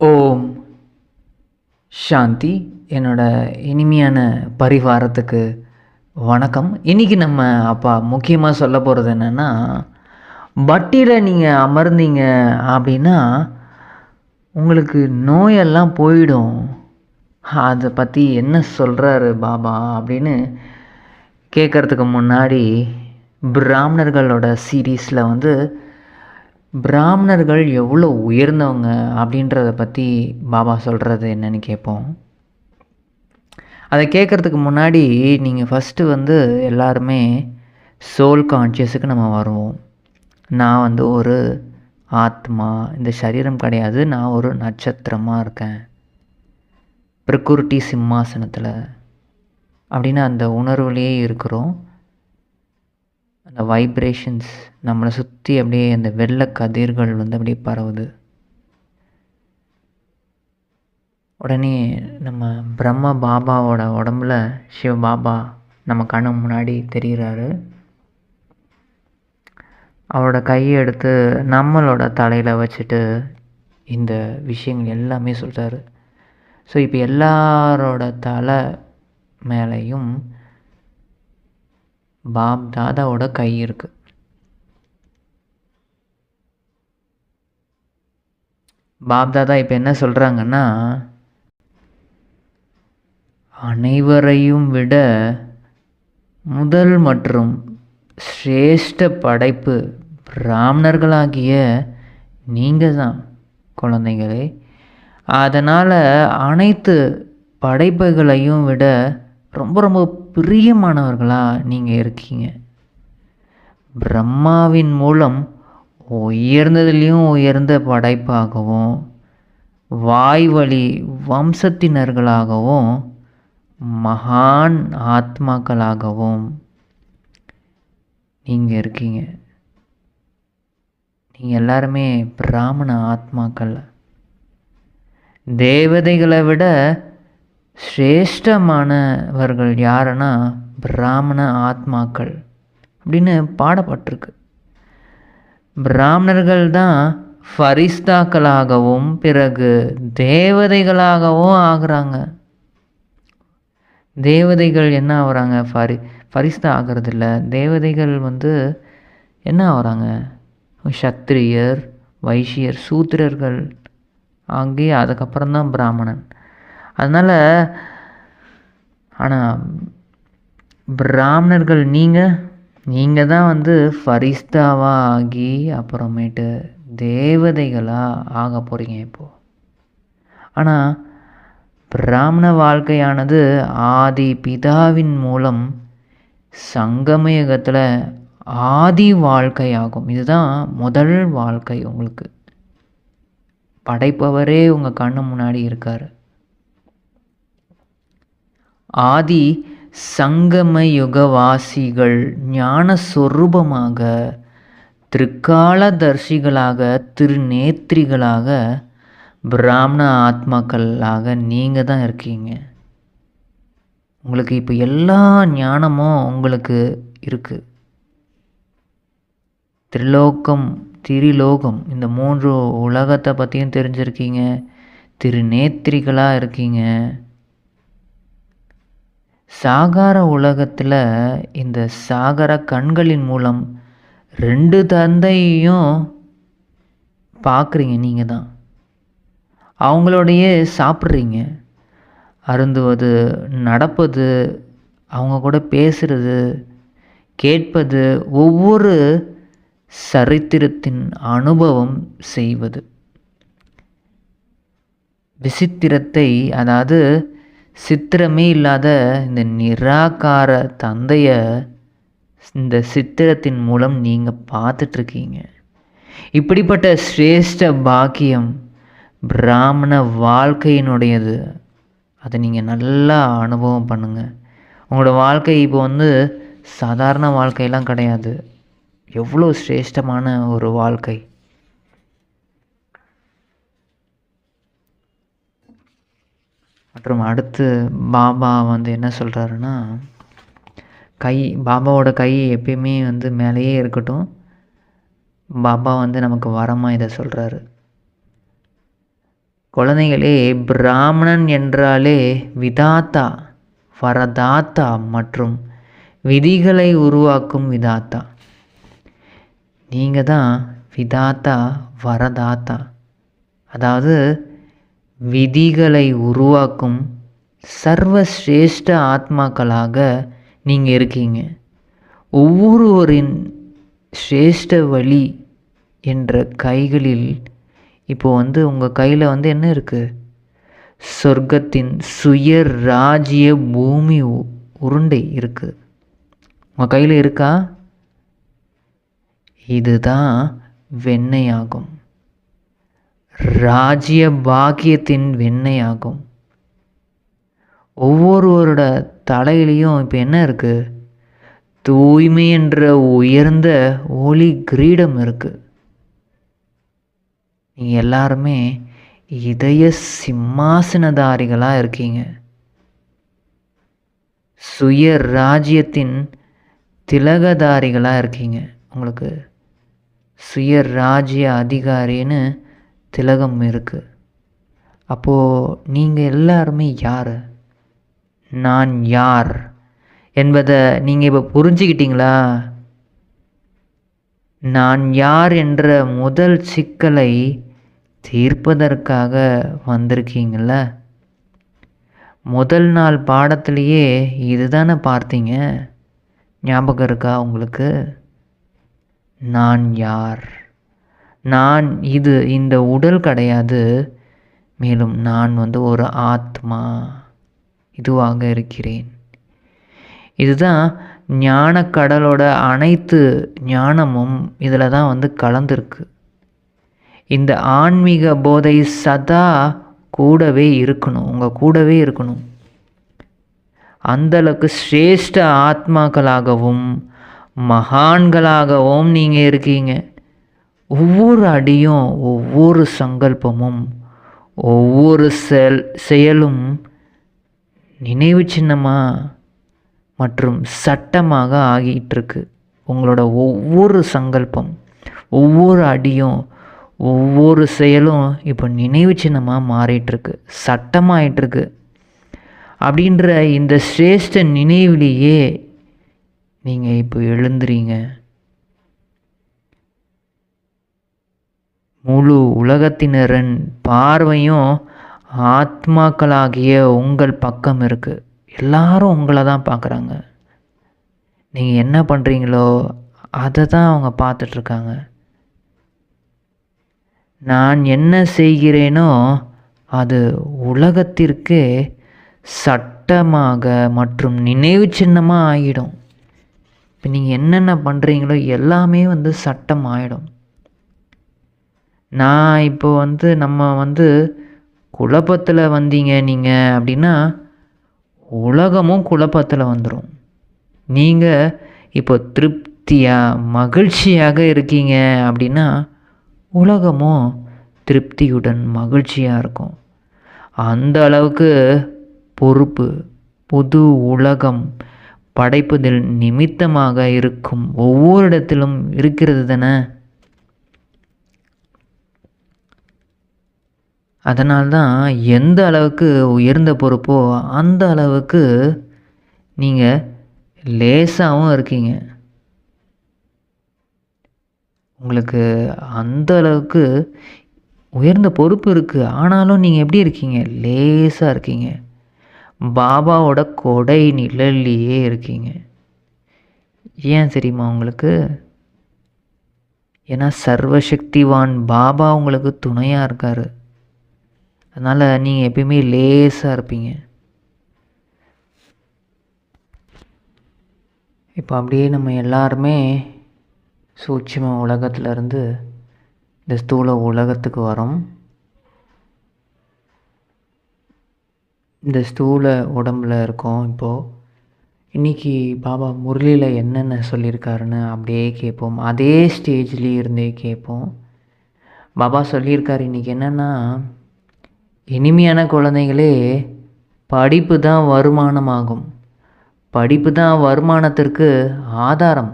ஓம். சாந்தி. என்னோட இனிமையான பரிவாரத்துக்கு வணக்கம். இன்றைக்கி நம்ம அப்பா முக்கியமாக சொல்ல போகிறது என்னென்னா பட்டியில் நீங்கள் அமர்ந்தீங்க அப்படின்னா உங்களுக்கு நோயெல்லாம் போயிடும். அதை பற்றி என்ன சொல்கிறாரு பாபா அப்படின்னு கேட்குறதுக்கு முன்னாடி பிராமணர்களோட சீரீஸில் வந்து பிராமணர்கள் எவ்வளோ உயர்ந்தவங்க அப்படின்றத பற்றி பாபா சொல்கிறது என்னன்னு கேட்போம் அதை கேட்குறதுக்கு முன்னாடி நீங்கள் ஃபஸ்ட்டு வந்து எல்லாருமே சோல் கான்ஷியஸுக்கு நம்ம வருவோம். நான் வந்து ஒரு ஆத்மா இந்த சரீரம் கிடையாது நான் ஒரு நட்சத்திரமாக இருக்கேன். பிரகுருட்டி சிம்மாசனத்தில் அப்படின்னு அந்த உணர்வுலேயே இருக்கிறோம். அந்த வைப்ரேஷன்ஸ் நம்மளை சுற்றி அப்படியே அந்த வெள்ளை கதிர்கள் வந்து அப்படியே பரவுது. உடனே நம்ம பிரம்ம பாபாவோட உடம்புல சிவ பாபா நம்ம கண்ணு முன்னாடி தெரிகிறாரு அவரோட கையை எடுத்து நம்மளோட தலையில் வச்சுட்டு இந்த விஷயங்கள் எல்லாமே சொல்கிறாரு ஸோ இப்போ எல்லாரோட தலை மேலேயும் பாப் தாதாவோட கை இருக்கு. பாப் தாதா இப்போ என்ன சொல்கிறாங்கன்னா அனைவரையும் விட முதல் மற்றும் சிரேஷ்ட படைப்பு பிராமணர்களாகிய நீங்கள் தான் குழந்தைங்களே அதனால் அனைத்து படைப்புகளையும் விட ரொம்ப ரொம்ப பிரியமானவர்களாக நீங்கள் இருக்கீங்க. பிரம்மாவின் மூலம் உயர்ந்ததுலேயும் உயர்ந்த படைப்பாகவும் வாய்வழி வம்சத்தினர்களாகவும் மகான் ஆத்மாக்களாகவும் நீங்கள் இருக்கீங்க. நீங்கள் எல்லாருமே பிராமண ஆத்மாக்கள். தேவதைகளை விட சிரேஷ்டமானவர்கள் யாருன்னா பிராமண ஆத்மாக்கள் அப்படின்னு பாடப்பட்டிருக்கு. பிராமணர்கள் தான் ஃபரிஸ்தாக்களாகவும் பிறகு தேவதைகளாகவும் ஆகிறாங்க. தேவதைகள் என்ன ஆகிறாங்க? ஃபரி ஃபரிஸ்தா ஆகிறதில்ல. தேவதைகள் வந்து என்ன ஆகிறாங்க? சத்திரியர் வைசியர் சூத்திரர்கள் ஆகி அதுக்கப்புறம் தான் பிராமணன். அதனால் ஆனால் பிராமணர்கள் நீங்கள் நீங்கள் தான் வந்து ஃபரிஸ்தாவாக ஆகி அப்புறமேட்டு தேவதைகளாக ஆக போகிறீங்க இப்போது ஆனால் பிராமண வாழ்க்கையானது ஆதி பிதாவின் மூலம் சங்கமயகத்தில் ஆதி வாழ்க்கையாகும். இதுதான் முதல் வாழ்க்கை உங்களுக்கு. படைப்பவரே உங்கள் கண்ணு முன்னாடி இருக்கார். ஆதி சங்கமயுகவாசிகள் ஞான சொரூபமாக திரிகாலதர்ஷிகளாக திருநேத்திரிகளாக பிராமண ஆத்மாக்களாக நீங்கள் தான் இருக்கீங்க. உங்களுக்கு இப்போ எல்லா ஞானமும் உங்களுக்கு இருக்குது திரிலோகம் திரிலோகம் இந்த மூன்று உலகத்தை பற்றியும் தெரிஞ்சிருக்கீங்க. திருநேத்திரிகளாக இருக்கீங்க. சாகார உலகத்தில் இந்த சாகர கண்களின் மூலம் ரெண்டு தந்தையும் பார்க்குறீங்க நீங்கள் தான். அவங்களோடையே சாப்பிட்றீங்க. அருந்துவது நடப்பது அவங்க கூட பேசுகிறது கேட்பது ஒவ்வொரு சரித்திரத்தின் அனுபவம் செய்வது. விசித்திரத்தை அதாவது சித்திரமே இல்லாத இந்த நிராகார தந்தையை இந்த சித்திரத்தின் மூலம் நீங்கள் பார்த்துட்ருக்கீங்க. இப்படிப்பட்ட சிரேஷ்ட பாக்கியம் பிராமண வாழ்க்கையினுடையது. அதை நீங்கள் நல்லா அனுபவம் பண்ணுங்கள் உங்களோட வாழ்க்கை இப்போ வந்து சாதாரண வாழ்க்கையெல்லாம் கிடையாது. எவ்வளோ சிரேஷ்டமான ஒரு வாழ்க்கை. மற்றும் அடுத்து பாபா வந்து என்ன சொல்கிறாருன்னா கை பாபாவோட கை எப்பயுமே வந்து மேலேயே இருக்கட்டும். பாபா வந்து நமக்கு வரமாக இதை சொல்கிறாரு குழந்தைகளே பிராமணன் என்றாலே விதாத்தா வரதாத்தா மற்றும் விதிகளை உருவாக்கும் விதாத்தா. நீங்கள் தான் விதாத்தா வரதாத்தா. அதாவது விதிகளை உருவாக்கும் சர்வசிரேஷ்ட ஆத்மாக்களாக நீங்கள் இருக்கீங்க. ஒவ்வொருவரின் சிரேஷ்ட வழி என்ற கைகளில் இப்போ வந்து உங்கள் கையில் வந்து என்ன இருக்குது சொர்க்கத்தின் சுய ராஜ்ய பூமி உ- உருண்டை இருக்குது உங்கள் கையில் இருக்கா? இதுதான் வெண்ணெயாகும். ராஜ்ய பாக்கியத்தின் வெண்ணையாகும். ஒவ்வொருவரோட தலையிலையும் இப்போ என்ன இருக்குது தூய்மை என்ற உயர்ந்த ஒளி கிரீடம் இருக்குது நீங்கள் எல்லாருமே இதய சிம்மாசனதாரிகளாக இருக்கீங்க. சுய ராஜ்யத்தின் திலகதாரிகளாக இருக்கீங்க. உங்களுக்கு சுய ராஜ்ய அதிகாரின்னு திலகம் இருக்குது அப்போது நீங்கள் எல்லாருமே யார்? நான் யார்? என்பதை நீங்கள் இப்போ புரிஞ்சுக்கிட்டீங்களா? நான் யார் என்ற முதல் சிக்கலை தீர்ப்பதற்காக வந்திருக்கீங்கள முதல் நாள் பாடத்திலேயே இதுதானே பார்த்தீங்க? ஞாபகம் இருக்கா உங்களுக்கு? நான் யார்? நான் இது இந்த உடல் கிடையாது. மேலும் நான் வந்து ஒரு ஆத்மா. இதுவாக இருக்கிறேன். இதுதான் ஞானக்கடலோட அனைத்து ஞானமும் இதில் தான் வந்து கலந்துருக்கு. இந்த ஆன்மீக போதை சதா கூடவே இருக்கணும். உங்கள் கூடவே இருக்கணும். அந்தளவுக்கு சிரேஷ்ட ஆத்மாக்களாகவும் மகான்களாகவும் நீங்கள் இருக்கீங்க. ஒவ்வொரு அடியும் ஒவ்வொரு சங்கல்பமும் ஒவ்வொரு செயல் செயலும் நினைவு சின்னமாக மற்றும் சட்டமாக ஆகிட்டுருக்கு. உங்களோட ஒவ்வொரு சங்கல்பம் ஒவ்வொரு அடியும் ஒவ்வொரு செயலும் இப்போ நினைவு சின்னமாக மாறிட்டுருக்கு சட்டமாயிட்டிருக்கு. அப்படின்ற இந்த சிரேஷ்ட நினைவிலேயே நீங்கள் இப்போ எழுந்துறீங்க. முழு உலகத்தினரின் பார்வையும் ஆத்மாக்களாகிய உங்கள் பக்கம் இருக்குது எல்லாரும் உங்களை தான் பார்க்குறாங்க. நீங்கள் என்ன பண்ணுறீங்களோ அதை தான் அவங்க பார்த்துட்ருக்காங்க நான் என்ன செய்கிறேனோ அது உலகத்திற்கு சட்டமாக மற்றும் நினைவு சின்னமாக ஆகிடும் இப்போ நீங்கள் என்னென்ன பண்ணுறீங்களோ எல்லாமே வந்து சட்டம் ஆகிடும் நான் இப்போ வந்து நம்ம வந்து குழப்பத்தில் வந்தீங்க நீங்கள் அப்படின்னா உலகமும் குழப்பத்தில் வந்துடும் நீங்கள் இப்போ திருப்தியாக மகிழ்ச்சியாக இருக்கீங்க அப்படின்னா உலகமும் திருப்தியுடன் மகிழ்ச்சியாக இருக்கும். அந்த அளவுக்கு பொறுப்பு புது உலகம் படைப்பதில் நிமித்தமாக இருக்கும். ஒவ்வொரு இடத்திலும் இருக்கிறது தானே? அதனால்தான் எந்த அளவுக்கு உயர்ந்த பொறுப்போ அந்த அளவுக்கு நீங்கள் லேசாகவும் இருக்கீங்க. உங்களுக்கு அந்த அளவுக்கு உயர்ந்த பொறுப்பு இருக்குது ஆனாலும் நீங்கள் எப்படி இருக்கீங்க? லேசாக இருக்கீங்க. பாபாவோட கொடை நிழல்லையே இருக்கீங்க. ஏன் தெரியுமா உங்களுக்கு? ஏன்னா சர்வசக்திவான் பாபா உங்களுக்கு துணையாக இருக்கார். அதனால் நீங்கள் எப்பயுமே லேசாக இருப்பீங்க. இப்போ அப்படியே நம்ம எல்லாருமே சூட்சம உலகத்திலேருந்து இந்த ஸ்தூல உலகத்துக்கு வரோம். இந்த ஸ்தூல உடம்புல இருக்கோம் இப்போது இன்றைக்கி பாபா முரளியில் என்னென்ன சொல்லியிருக்காருன்னு அப்படியே கேட்போம் அதே ஸ்டேஜ்லேயே இருந்தே கேட்போம் பாபா சொல்லியிருக்காரு இன்றைக்கி என்னென்னா இனிமையான குழந்தைகளே படிப்பு தான் வருமானமாகும். படிப்பு தான் வருமானத்திற்கு ஆதாரம்.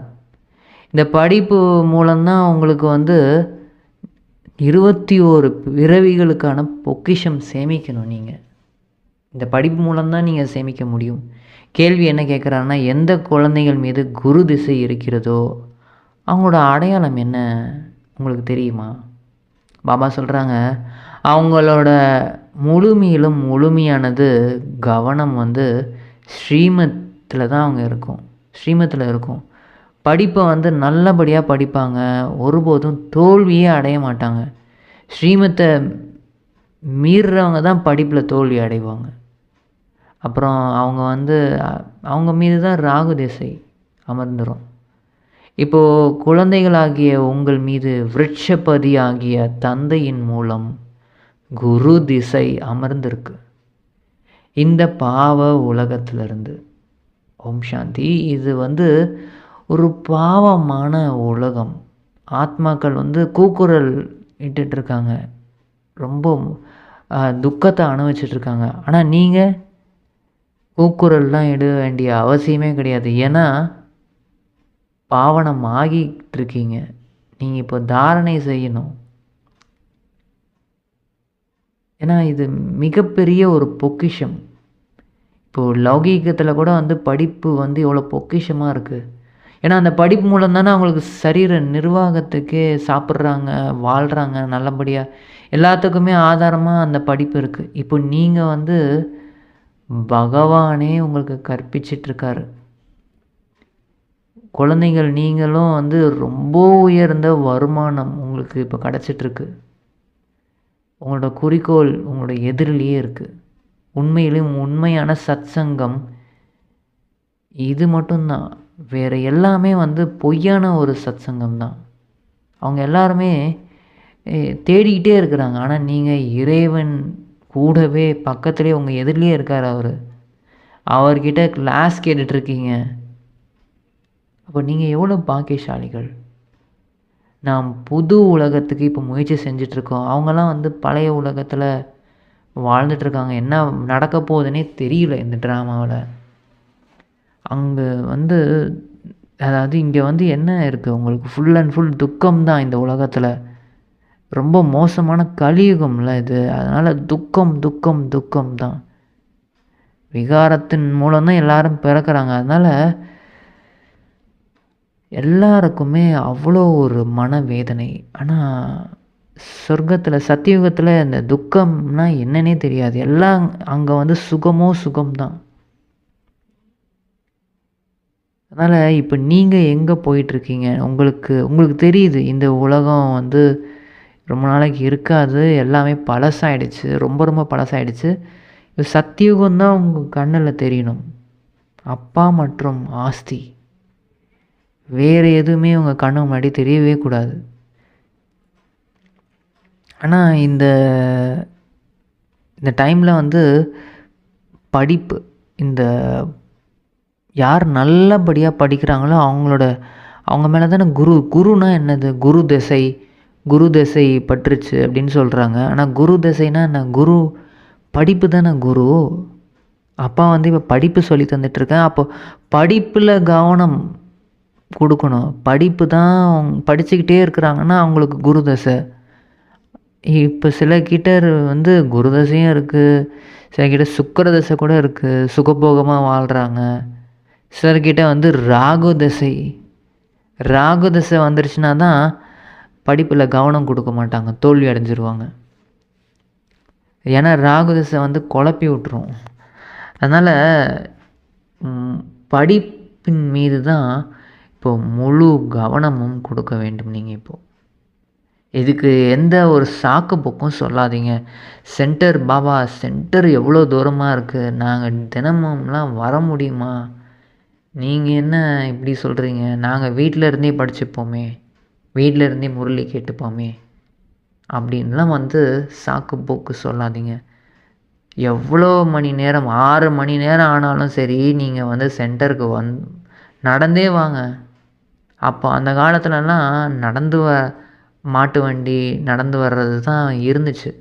இந்த படிப்பு மூலம்தான் உங்களுக்கு வந்து இருபத்தி ஓரு பிறவிகளுக்கான பொக்கிஷம் சேமிக்கணும் நீங்கள் இந்த படிப்பு மூலம்தான் நீங்கள் சேமிக்க முடியும். கேள்வி என்ன கேட்குறாங்கன்னா எந்த குழந்தைகள் மீது குரு திசை இருக்கிறதோ அவங்களோட அடையாளம் என்ன? உங்களுக்கு தெரியுமா? பாபா சொல்கிறாங்க அவங்களோட முழுமையிலும் முழுமையானது கவனம் வந்து ஸ்ரீமத்தில் தான் அவங்க இருக்கும். ஸ்ரீமத்தில் இருக்கும். படிப்பை வந்து நல்லபடியாக படிப்பாங்க. ஒருபோதும் தோல்வியே அடைய மாட்டாங்க. ஸ்ரீமத்தை மீறுறவங்க தான் படிப்பில் தோல்வி அடைவாங்க. அப்புறம் அவங்க வந்து அவங்க மீது தான் ராகு திசை அமர்ந்துடும் இப்போது குழந்தைகளாகிய உங்கள் மீது விருட்சபதி ஆகிய தந்தையின் மூலம் குரு திசை அமர்ந்திருக்கு. இந்த பாவ உலகத்திலிருந்து. ஓம் சாந்தி. இது வந்து ஒரு பாவமான உலகம். ஆத்மாக்கள் வந்து கூக்குரல் இட்டுட்ருக்காங்க. ரொம்ப துக்கத்தை அனுபவிச்சிட்ருக்காங்க. ஆனால் நீங்கள் கூக்குரல்லாம் இட வேண்டிய அவசியமே கிடையாது. ஏன்னா பாவனம் ஆகிட்டு இருக்கீங்க நீங்கள் இப்போ தாரணை செய்யணும். ஏன்னா இது மிகப்பெரிய ஒரு பொக்கிஷம். இப்போது லௌகீகத்தில் கூட வந்து படிப்பு வந்து எவ்வளோ பொக்கிஷமாக இருக்குது ஏன்னா அந்த படிப்பு மூலம் தானே அவங்களுக்கு சரீர நிர்வாகத்துக்கே சாப்பிட்றாங்க வாழ்கிறாங்க நல்லபடியாக எல்லாத்துக்குமே ஆதாரமாக அந்த படிப்பு இருக்குது இப்போ நீங்கள் வந்து பகவானே உங்களுக்கு கற்பிச்சிட்ருக்காரு. குழந்தைகள் நீங்களும் வந்து ரொம்ப உயர்ந்த வருமானம் உங்களுக்கு இப்போ கிடச்சிட்ருக்கு. உங்களோட குறிக்கோள் உங்களோட எதிரிலேயே இருக்குது உண்மையிலும் உண்மையான சத்சங்கம் இது மட்டும்தான். வேறு எல்லாமே வந்து பொய்யான ஒரு சத்சங்கம் தான். அவங்க எல்லாருமே தேடிக்கிட்டே இருக்கிறாங்க. ஆனால் நீங்கள் இறைவன் கூடவே பக்கத்துலேயே உங்கள் எதிரிலே இருக்கார் அவர். அவர்கிட்ட கிளாஸ் கேட்டுட்ருக்கீங்க அப்போ நீங்கள் எவ்வளோ பாக்கியசாலிகள்? நாம் புது உலகத்துக்கு இப்போ முயற்சி செஞ்சிட்ருக்கோம். அவங்கெல்லாம் வந்து பழைய உலகத்தில் வாழ்ந்துட்டுருக்காங்க என்ன நடக்க போகுதுன்னே தெரியல இந்த ட்ராமாவில். அங்கே வந்து அதாவது இங்கே வந்து என்ன இருக்குது உங்களுக்கு ஃபுல் அண்ட் ஃபுல் துக்கம் தான் இந்த உலகத்தில். ரொம்ப மோசமான கலியுகம்ல இது. அதனால் துக்கம் துக்கம் துக்கம் தான் விகாரத்தின் மூலம் தான் எல்லாரும் பிறக்கிறாங்க. அதனால் எல்லாருக்குமே அவ்வளோ ஒரு மனவேதனை. ஆனால் சொர்க்கத்தில் சத்தியுகத்தில் இந்த துக்கம்னா என்னன்னே தெரியாது. எல்லாம் அங்கே வந்து சுகமோ சுகம்தான். அதனால் இப்போ நீங்கள் எங்கே போயிட்டுருக்கீங்க? உங்களுக்கு உங்களுக்கு தெரியுது இந்த உலகம் வந்து ரொம்ப நாளைக்கு இருக்காது எல்லாமே பழசாயிடுச்சு ரொம்ப ரொம்ப பழசாயிடுச்சு. இது சத்தியுகம் தான் உங்கள் கண்ணில் தெரியணும். அப்பா மற்றும் ஆஸ்தி. வேறு எதுவுமே உங்கள் கண்ணு முன்னாடி தெரியவே கூடாது. ஆனால் இந்த இந்த டைமில் வந்து படிப்பு இந்த யார் நல்லபடியாக படிக்கிறாங்களோ அவங்களோட அவங்க மேலே தானே குரு குருனா என்னது? குரு திசை குரு திசை பற்றுச்சு அப்படின்னு சொல்கிறாங்க ஆனால் குரு திசைனா என்ன? குரு படிப்பு தானே குரு? அப்பா வந்து இப்போ படிப்பு சொல்லி தந்துட்டுருக்கேன் அப்போ படிப்பில் கவனம் கொடுக்கணும். படிப்பு தான் படிச்சுக்கிட்டே இருக்கிறாங்கன்னா அவங்களுக்கு குரு தசை இப்போ சில கிட்ட வந்து குரு தசையும் இருக்குது சில கிட்ட சுக்கரதசை கூட இருக்குது சுகபோகமாக வாழ்கிறாங்க சிலர்கிட்ட வந்து ராகு தசை. ராகு தசை வந்துருச்சுன்னா தான் படிப்பில் கவனம் கொடுக்க மாட்டாங்க. தோல்வி அடைஞ்சிருவாங்க. ஏன்னா ராகு தசை வந்து குழப்பி விட்டுரும். அதனால் படிப்பின் மீது தான் இப்போது முழு கவனமும் கொடுக்க வேண்டும் நீங்கள் இப்போது இதுக்கு எந்த ஒரு சாக்கு போக்கும் சொல்லாதீங்க. சென்டர் பாபா சென்டர் எவ்வளோ தூரமாக இருக்குது நாங்கள் தினமும்லாம் வர முடியுமா? நீங்கள் என்ன இப்படி சொல்கிறீங்க நாங்கள் வீட்டில் இருந்தே படிச்சுப்போமே. வீட்டில் இருந்தே முரளி கேட்டுப்போமே. அப்படின்லாம் வந்து சாக்கு போக்கு சொல்லாதீங்க. எவ்வளோ மணி நேரம்? ஆறு மணி நேரம் ஆனாலும் சரி நீங்கள் வந்து சென்டருக்கு வந் நடந்தே வாங்க. அப்போ அந்த காலத்துலலாம் நடந்து வ மாட்டு வண்டி நடந்து வர்றது தான் இருந்துச்சு.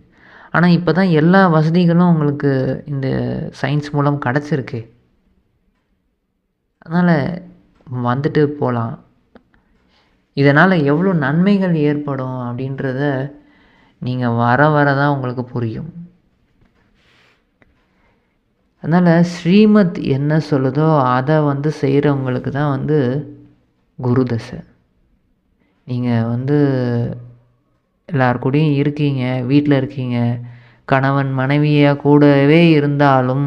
ஆனால் இப்போ தான் எல்லா வசதிகளும் உங்களுக்கு இந்த சயின்ஸ் மூலம் கிடச்சிருக்கு. அதனால் வந்துட்டு போகலாம் இதனால் எவ்வளோ நன்மைகள் ஏற்படும் அப்படின்றத நீங்கள் வர வர தான் உங்களுக்கு புரியும். அதனால் ஸ்ரீமத் என்ன சொல்லுதோ அதை வந்து செய்கிறவங்களுக்கு தான் வந்து குரு தசை. நீங்கள் வந்து எல்லார் கூடயும் இருக்கீங்க வீட்டில் இருக்கீங்க கணவன் மனைவியாக கூடவே இருந்தாலும்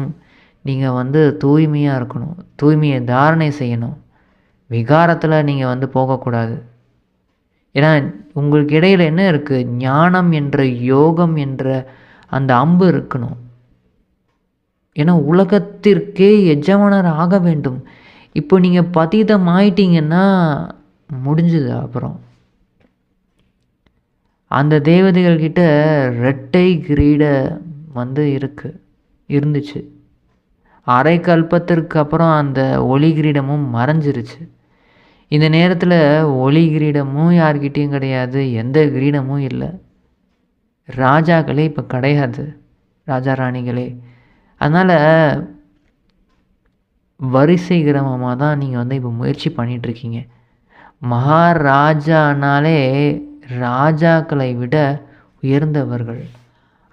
நீங்கள் வந்து தூய்மையாக இருக்கணும் தூய்மையை தாரணை செய்யணும். விகாரத்தில் நீங்கள் வந்து போகக்கூடாது. ஏன்னா உங்களுக்கு இடையில் என்ன இருக்குது ஞானம் என்ற யோகம் என்ற அந்த அம்பு இருக்கணும். ஏன்னா உலகத்திற்கே எஜமானர் ஆக வேண்டும். இப்போ நீங்கள் பதீதம் ஆயிட்டீங்கன்னா முடிஞ்சது அப்புறம். அந்த தேவதைகள்கிட்ட ரெட்டை கிரீட வந்து இருக்கு இருந்துச்சு. அரை கல்பத்திற்கு அப்புறம் அந்த ஒளி கிரீடமும் மறைஞ்சிருச்சு. இந்த நேரத்தில் ஒளி கிரீடமும் யார்கிட்டேயும் கிடையாது எந்த கிரீடமும் இல்லை. ராஜாக்களே இப்போ கிடையாது ராஜா ராணிகளே. அதனால் வரிசை கிரமமாக தான் நீங்கள் வந்து இப்போ முயற்சி பண்ணிகிட்ருக்கீங்க மகாராஜானாலே ராஜாக்களை விட உயர்ந்தவர்கள்.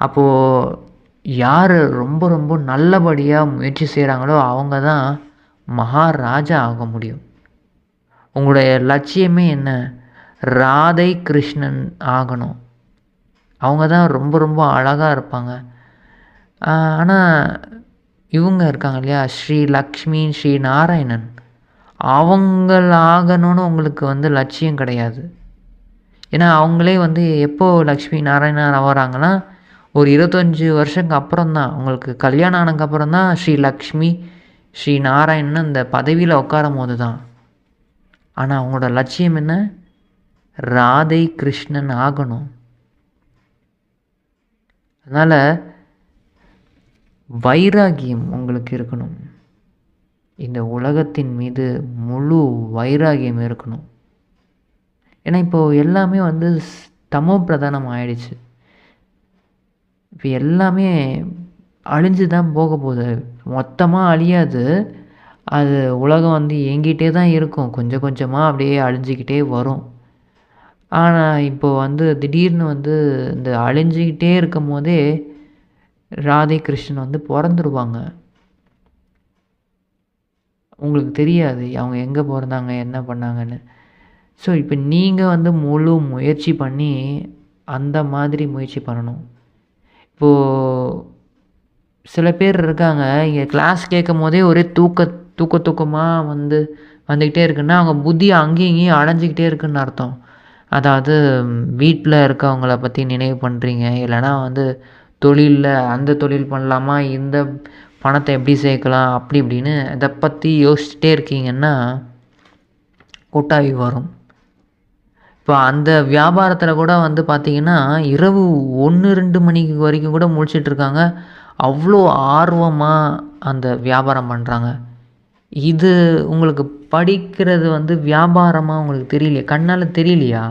அப்போது யார் ரொம்ப ரொம்ப நல்லபடியாக முயற்சி செய்கிறாங்களோ அவங்க தான் மகாராஜா ஆக முடியும். உங்களுடைய லட்சியமே என்ன? ராதை கிருஷ்ணன் ஆகணும். அவங்க தான் ரொம்ப ரொம்ப அழகாக இருப்பாங்க. ஆனால் இவங்க இருக்காங்க இல்லையா? ஸ்ரீ லக்ஷ்மி ஸ்ரீ நாராயணன். அவங்கள் ஆகணும்னு உங்களுக்கு வந்து லட்சியம் கிடையாது. ஏன்னா அவங்களே வந்து எப்போ லக்ஷ்மி நாராயணன் ஆகிறாங்கன்னா ஒரு இருபத்தஞ்சி வருஷங்க அப்புறம் தான் உங்களுக்கு கல்யாணம் ஆனதுக்கப்புறம் தான் ஸ்ரீ லக்ஷ்மி ஸ்ரீ நாராயணன் அந்த பதவியில் உட்காரும் போது தான் ஆனால் அவங்களோட லட்சியம் என்ன? ராதை கிருஷ்ணன் ஆகணும். அதனால் வைராகியம் உங்களுக்கு இருக்கணும். இந்த உலகத்தின் மீது முழு வைராகியம் இருக்கணும். ஏன்னா இப்போது எல்லாமே வந்து தமோ பிரதானம் ஆயிடுச்சு. இப்போ எல்லாமே அழிஞ்சு தான் போக போகுது. மொத்தமாக அழியாது. அது உலகம் வந்து இயங்கிட்டே தான் இருக்கும். கொஞ்சம் கொஞ்சமாக அப்படியே அழிஞ்சிக்கிட்டே வரும். ஆனால் இப்போ வந்து திடீர்னு வந்து இந்த அழிஞ்சிக்கிட்டே இருக்கும் போதே ராதை கிருஷ்ணன் வந்து பிறந்துருவாங்க. உங்களுக்கு தெரியாது அவங்க எங்கே பிறந்தாங்க என்ன பண்ணாங்கன்னு. ஸோ இப்போ நீங்கள் வந்து முழு முயற்சி பண்ணி அந்த மாதிரி முயற்சி பண்ணணும். இப்போது சில பேர் இருக்காங்க இங்கே கிளாஸ் கேட்கும் போதே ஒரே தூக்க தூக்க தூக்கமாக வந்து வந்துக்கிட்டே இருக்குன்னா அவங்க புத்தி அங்கேயும் இங்கேயும் அடைஞ்சிக்கிட்டே இருக்குன்னு அர்த்தம். அதாவது வீட்டில் இருக்கவங்கள பற்றி நினைவு பண்ணுறீங்க இல்லைனா வந்து தொழிலில் அந்த தொழில் பண்ணலாமா? இந்த பணத்தை எப்படி சேர்க்கலாம்? அப்படி இப்படின்னு இதை பற்றி யோசிச்சுட்டே இருக்கீங்கன்னா கூட்டாவி வரும். இப்போ அந்த வியாபாரத்தில் கூட வந்து பார்த்திங்கன்னா இரவு ஒன்று ரெண்டு மணிக்கு வரைக்கும் கூட முடிச்சிட்ருக்காங்க அவ்வளோ ஆர்வமாக அந்த வியாபாரம் பண்ணுறாங்க இது உங்களுக்கு படிக்கிறது வந்து வியாபாரமாக உங்களுக்கு தெரியலையா? கண்ணால் தெரியலையா?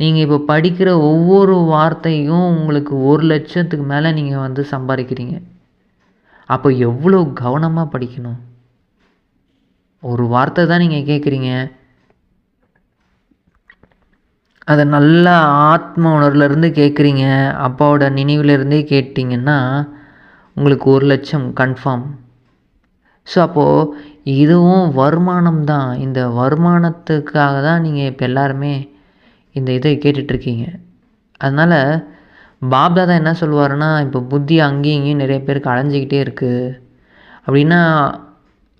நீங்கள் இப்போ படிக்கிற ஒவ்வொரு வார்த்தையும் உங்களுக்கு ஒரு லட்சத்துக்கு மேலே நீங்கள் வந்து சம்பாதிக்கிறீங்க. அப்போ எவ்வளோ கவனமாக படிக்கணும்? ஒரு வார்த்தை தான் நீங்கள் கேட்குறீங்க அதை நல்ல ஆத்ம உணர்வுலேருந்து கேட்குறீங்க அப்பாவோட நினைவுலேருந்தே கேட்டிங்கன்னா உங்களுக்கு ஒரு லட்சம் கன்ஃபார்ம் ஸோ அப்போது இதுவும் வருமானம் தான். இந்த வருமானத்துக்காக தான் நீங்கள் இப்போ எல்லாருமே இந்த இதை கேட்டுட்ருக்கீங்க. அதனால் பாப்தாதா என்ன சொல்லுவாருன்னா இப்போ புத்தி அங்கேயும் இங்கேயும் நிறைய பேருக்கு அலைஞ்சிக்கிட்டே இருக்குது அப்படின்னா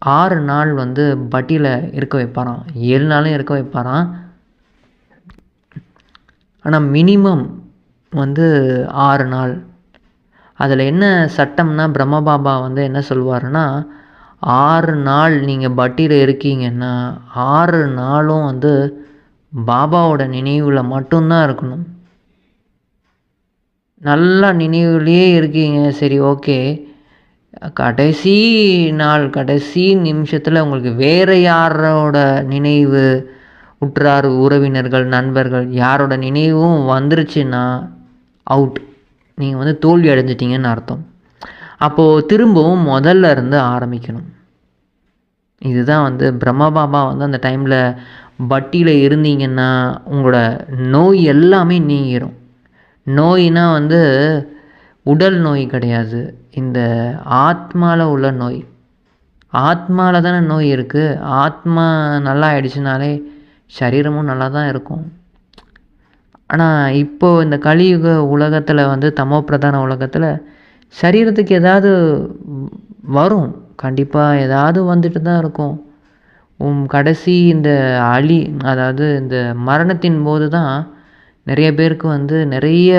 ஆறு நாள் வந்து பட்டியில் இருக்க வைப்பாராம். ஏழு நாளும் இருக்க வைப்பாராம். ஆனால் மினிமம் வந்து ஆறு நாள். அதில் என்ன சட்டம்னா பிரம்மபாபா வந்து என்ன சொல்லுவாருன்னா ஆறு நாள் நீங்கள் பட்டியில் இருக்கீங்கன்னா ஆறு நாளும் வந்து பாபாவோட நினைவில் மட்டும்தான் இருக்கணும். நல்லா நினைவுலேயே இருக்கீங்க. சரி ஓகே. கடைசி நாள் கடைசி நிமிஷத்தில் உங்களுக்கு வேறு யாரோட நினைவு? உற்றார் உறவினர்கள் நண்பர்கள் யாரோட நினைவும் வந்துருச்சுன்னா அவுட் நீங்கள் வந்து தோல்வி அடைஞ்சிட்டிங்கன்னு அர்த்தம். அப்போது திரும்பவும் முதல்ல இருந்து ஆரம்பிக்கணும். இதுதான் வந்து பிரம்மபாபா வந்து அந்த டைமில் பட்டியில் இருந்தீங்கன்னா உங்களோட நோய் எல்லாமே நீங்கிரும். நோயினா வந்து உடல் நோய் கிடையாது. இந்த ஆத்மாவில் உள்ள நோய். ஆத்மாவில் தானே நோய் இருக்குது ஆத்மா நல்லா ஆயிடுச்சுனாலே சரீரமும் நல்லா தான் இருக்கும். ஆனால் இப்போது இந்த கலியுக உலகத்தில் வந்து தமோ பிரதான உலகத்தில் சரீரத்துக்கு ஏதாவது வரும். கண்டிப்பாக ஏதாவது வந்துட்டு தான் இருக்கும். கடைசி இந்த அழி அதாவது இந்த மரணத்தின் போது தான் நிறைய பேருக்கு வந்து நிறைய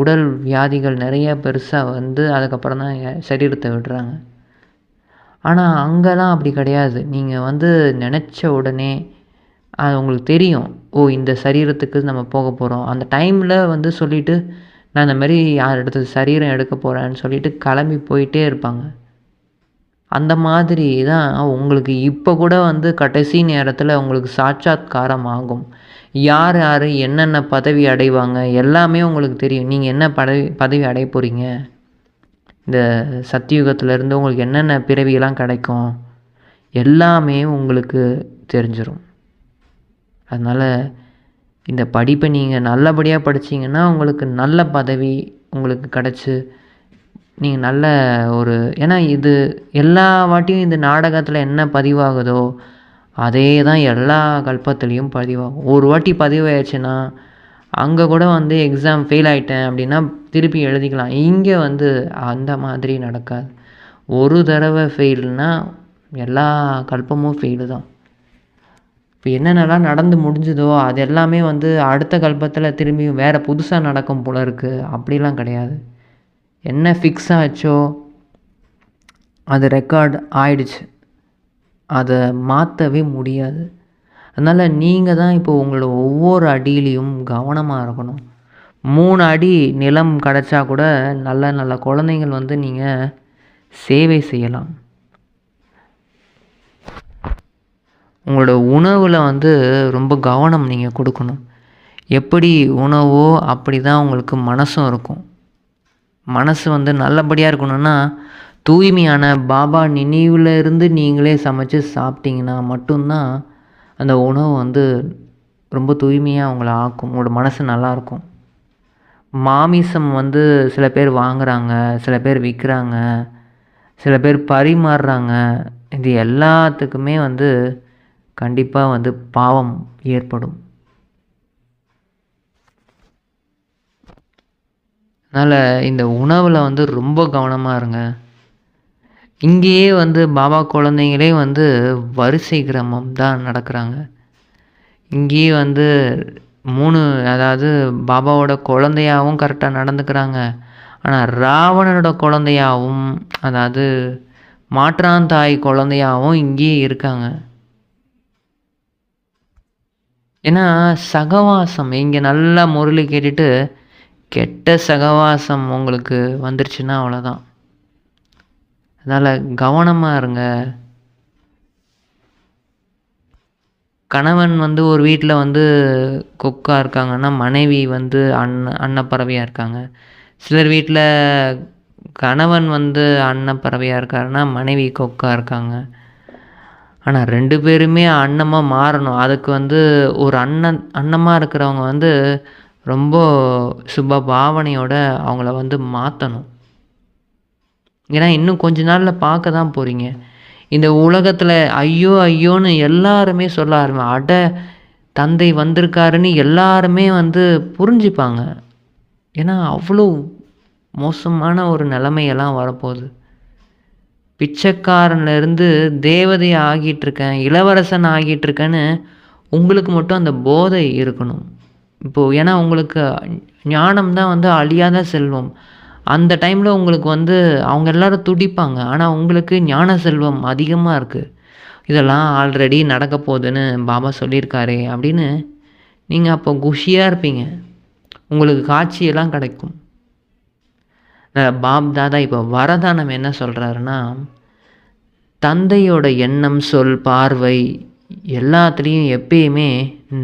உடல் வியாதிகள் நிறைய பெருசாக வந்து அதுக்கப்புறம் தான் சரீரத்தை விடுறாங்க. ஆனால் அங்கெல்லாம் அப்படி கிடையாது. நீங்கள் வந்து நினச்ச உடனே அது உங்களுக்கு தெரியும். ஓ இந்த சரீரத்துக்கு நம்ம போக போகிறோம் அந்த டைமில் வந்து சொல்லிவிட்டு நான் இந்த மாதிரி யார் எடுத்து சரீரம் எடுக்க போகிறேன்னு சொல்லிவிட்டு கிளம்பி போயிட்டே இருப்பாங்க. அந்த மாதிரி தான் உங்களுக்கு இப்போ கூட வந்து கடைசி நேரத்தில் உங்களுக்கு சாட்சாத்காரம் ஆகும். யார் யார் என்னென்ன பதவி அடைவாங்க எல்லாமே உங்களுக்கு தெரியும். நீங்கள் என்ன பதவி பதவி அடைய போகிறீங்க இந்த சத்தியுகத்திலேருந்து உங்களுக்கு என்னென்ன பிறவியெல்லாம் கிடைக்கும்? எல்லாமே உங்களுக்கு தெரிஞ்சிடும் அதனால் இந்த படிப்பை நீங்கள் நல்லபடியாக படிச்சீங்கன்னா உங்களுக்கு நல்ல பதவி உங்களுக்கு கிடச்சி நீங்கள் நல்ல ஒரு ஏன்னா இது எல்லா வாட்டியும் இந்த நாடகத்தில் என்ன பதிவாகுதோ அதே தான் எல்லா கல்பத்துலேயும் பதிவாகும். ஒரு வாட்டி பதிவாயிடுச்சுன்னா அங்கே கூட வந்து எக்ஸாம் ஃபெயில் ஆகிட்டேன் அப்படின்னா திருப்பி எழுதிக்கலாம். இங்கே வந்து அந்த மாதிரி நடக்காது. ஒரு தடவை ஃபெயில்னா எல்லா கல்பமும் ஃபெயிலு தான். இப்போ என்னென்னலாம் நடந்து முடிஞ்சுதோ அது எல்லாமே வந்து அடுத்த கல்பத்தில் திரும்பியும் வேறு புதுசாக நடக்கும் போல இருக்குது அப்படிலாம் கிடையாது. என்ன ஃபிக்ஸ் ஆச்சோ அது ரெக்கார்ட் ஆயிடுச்சு. அதை மாற்றவே முடியாது. அதனால் நீங்கள் தான் இப்போ உங்களோட ஒவ்வொரு அடியிலையும் கவனமாக இருக்கணும். மூணு அடி நிலம் கிடச்சா கூட நல்ல நல்ல குழந்தைங்கள் வந்து நீங்கள் சேவை செய்யலாம். உங்களோட உணவில் வந்து ரொம்ப கவனம் நீங்கள் கொடுக்கணும். எப்படி உணவோ அப்படி தான் உங்களுக்கு மனசும் இருக்கும். மனசு வந்து நல்லபடியாக இருக்கணும்னா தூய்மையான பாபா நினைவில் இருந்து நீங்களே சமைச்சு சாப்பிட்டீங்கன்னா மட்டும்தான் அந்த உணவு வந்து ரொம்ப தூய்மையாக அவங்கள ஆக்கும் உங்களோட மனசு நல்லாயிருக்கும் மாமிசம் வந்து சில பேர் வாங்குகிறாங்க சில பேர் விற்கிறாங்க சில பேர் பரிமாறுறாங்க. இது எல்லாத்துக்குமே வந்து கண்டிப்பாக வந்து பாவம் ஏற்படும். அதனால் இந்த உணவில் வந்து ரொம்ப கவனமாக இருங்க. இங்கேயே வந்து பாபா குழந்தைங்களே வந்து வரிசை கிரமம் தான் நடக்கிறாங்க. இங்கேயே வந்து மூணு அதாவது பாபாவோட குழந்தையாகவும் கரெக்டாக நடந்துக்கிறாங்க. ஆனால் ராவணனோட குழந்தையாகவும் அதாவது மாற்றாந்தாய் குழந்தையாகவும் இங்கேயே இருக்காங்க. ஏன்னா சகவாசம் இங்கே நல்லா முரளி கேட்டுட்டு கெட்ட சகவாசம் உங்களுக்கு வந்துருச்சுன்னா அவ்வளோதான் அதனால் கவனமாக இருங்க. கணவன் வந்து ஒரு வீட்டில் வந்து கொக்காக இருக்காங்கன்னா மனைவி வந்து அன்ன அன்னப்பறவையாக இருக்காங்க. சிலர் வீட்டில் கணவன் வந்து அன்னப்பறவையாக இருக்காருன்னா மனைவி கொக்காக இருக்காங்க. ஆனால் ரெண்டு பேருமே அன்னமாக மாறணும். அதுக்கு வந்து ஒரு அண்ணன் அன்னமாக இருக்கிறவங்க வந்து ரொம்ப சுப பாவனையோட அவங்கள வந்து மாற்றணும் ஏன்னா இன்னும் கொஞ்ச நாளில் பார்க்க தான் போகிறீங்க இந்த உலகத்தில் ஐயோ ஐயோன்னு எல்லாருமே சொல்ல ஆரம்பி அட தந்தை வந்திருக்காருன்னு எல்லாருமே வந்து புரிஞ்சுப்பாங்க. ஏன்னா அவ்வளோ மோசமான ஒரு நிலைமையெல்லாம் வரப்போகுது. பிச்சைக்காரன்லேருந்து தேவதை ஆகிட்டுருக்கேன் இளவரசன் ஆகிட்டு இருக்கேன்னு உங்களுக்கு மட்டும் அந்த போதை இருக்கணும். இப்போது ஏன்னா உங்களுக்கு ஞானம் தான் வந்து அழியாத செல்வம். அந்த டைமில் உங்களுக்கு வந்து அவங்க எல்லோரும் துடிப்பாங்க. ஆனால் உங்களுக்கு ஞான செல்வம் அதிகமாக இருக்குது இதெல்லாம் ஆல்ரெடி நடக்க போகுதுன்னு பாபா சொல்லியிருக்காரே அப்படின்னு நீங்கள் அப்போ குஷியாக இருப்பீங்க. உங்களுக்கு காட்சியெல்லாம் கிடைக்கும். பாப் தாதா இப்போ வரதானம் என்ன சொல்கிறாருன்னா தந்தையோட எண்ணம் சொல் பார்வை எல்லாத்துலேயும் எப்பயுமே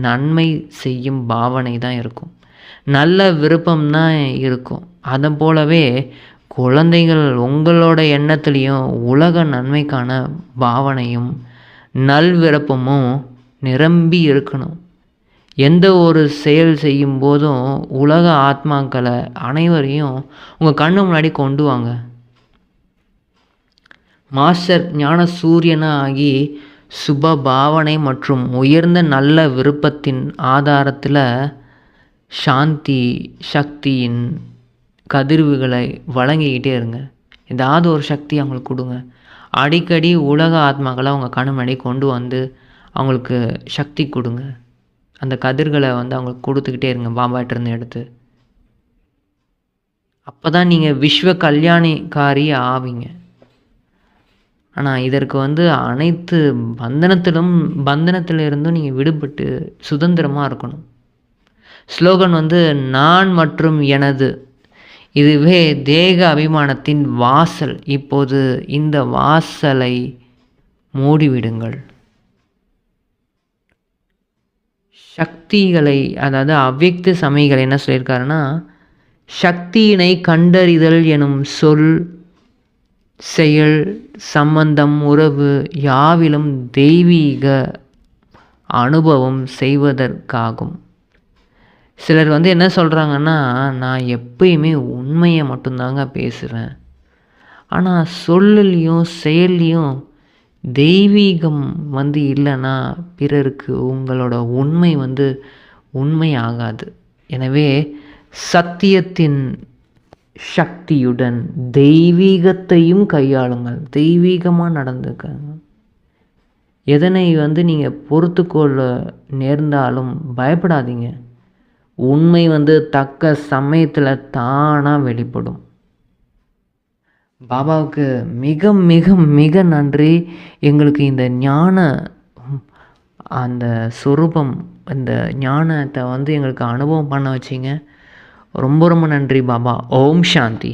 நன்மை செய்யும் பாவனை தான் இருக்கும். நல்ல விருப்பம் தான் இருக்கும். அதை போலவே குழந்தைகள் உங்களோட எண்ணத்துலேயும் உலக நன்மைக்கான பாவனையும் நல் விருப்பமும் நிரம்பி இருக்கணும். எந்த ஒரு செயல் செய்யும் போதும் உலக ஆத்மாக்களை அனைவரையும் உங்கள் கண்ணு முன்னாடி கொண்டு வாங்க. மாஸ்டர் ஞான சூரியனாக ஆகி சுப பாவனை மற்றும் உயர்ந்த நல்ல விருப்பத்தின் ஆதாரத்தில் சாந்தி சக்தியின் கதிர்வுகளை வழங்கிக்கிட்டே இருங்க. ஏதாவது ஒரு சக்தி அவங்களுக்கு கொடுங்க. அடிக்கடி உலக ஆத்மாக்களை அவங்க கண்ணு முன்னாடி கொண்டு வந்து அவங்களுக்கு சக்தி கொடுங்க. அந்த கதிர்களை வந்து அவங்களுக்கு கொடுத்துக்கிட்டே இருங்க பாபாட்டிருந்து எடுத்து. அப்போ தான் நீங்கள் விஸ்வ கல்யாணிக்காரி ஆவீங்க. ஆனால் இதற்கு வந்து அனைத்து பந்தனத்திலும் பந்தனத்திலிருந்தும் நீங்கள் விடுபட்டு சுதந்திரமாக இருக்கணும். ஸ்லோகன் வந்து நான் மற்றும் எனது. இதுவே தேக அபிமானத்தின் வாசல். இப்போது இந்த வாசலை மூடிவிடுங்கள். சக்திகளை அதாவது அவ்வக்த சமைகள் என்ன சொல்லியிருக்காருன்னா சக்தியினை கண்டறிதல் எனும் சொல் செயல் சம்பந்தம் உறவு யாவிலும் தெய்வீக அனுபவம் செய்வதற்காகும். சிலர் வந்து என்ன சொல்கிறாங்கன்னா நான் எப்பயுமே உண்மையை மட்டும்தாங்க பேசுகிறேன் ஆனால் சொல்லுலேயும் செயல்லையும் தெய்வீகம் வந்து இல்லைன்னா பிறருக்கு உங்களோட உண்மை வந்து உண்மை ஆகாது எனவே சத்தியத்தின் சக்தியுடன் தெய்வீகத்தையும் கையாளுங்கள். தெய்வீகமாக நடந்துக்கங்க. எதனை வந்து நீங்கள் பொறுத்துக்கொள்ள நேர்ந்தாலும் பயப்படாதீங்க. உண்மை வந்து தக்க சமயத்தில் தானாக வெளிப்படும். பாபாவுக்கு மிக மிக மிக நன்றி. எங்களுக்கு இந்த ஞான அந்த சொரூபம் இந்த ஞானத்தை வந்து எங்களுக்கு அனுபவம் பண்ண வச்சிங்க. ரொம்ப ரொம்ப நன்றி பாபா. ஓம் சாந்தி.